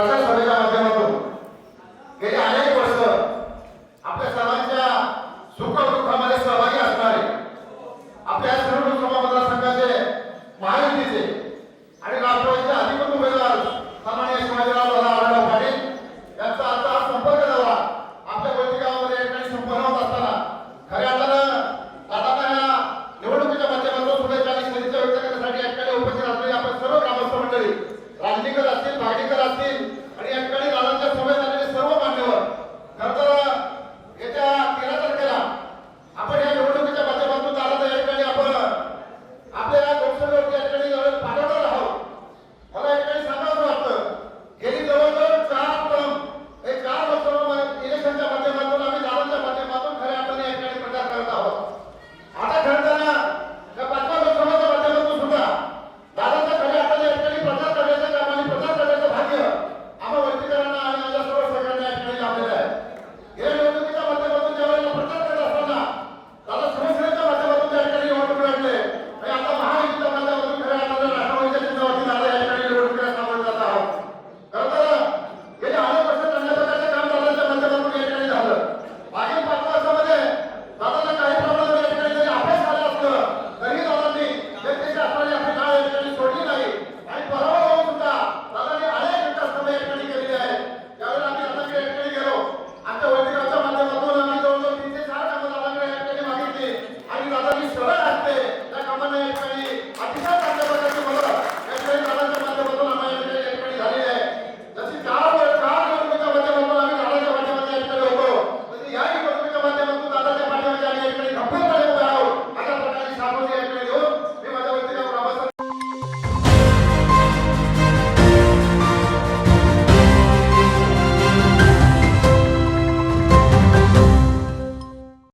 प्रचार सभेच्या माध्यमातून गेली अनेक वर्ष आपल्या सर्वांच्या सुख दुःखामध्ये सहभागी असणारे आपल्या सर्व लोकसभा मतदारसंघाचे महायुतीचे आणि राष्ट्रवादीचे अधिकृत उमेदवार सन्मान्य शिवाजीराव आढळराव पाटील यांचा आता संपर्क झाला आपल्या बैठकामध्ये या ठिकाणी होत असताना खऱ्या अर्थानं दादांना या निवडणुकीच्या माध्यमातून शुभेच्छा आणि शुभेच्छा व्यक्त करण्यासाठी या उपस्थित असलेली आपण सर्व ग्रामस्थ मंडळी राजकीकर असतील भागीकर असतील Amen.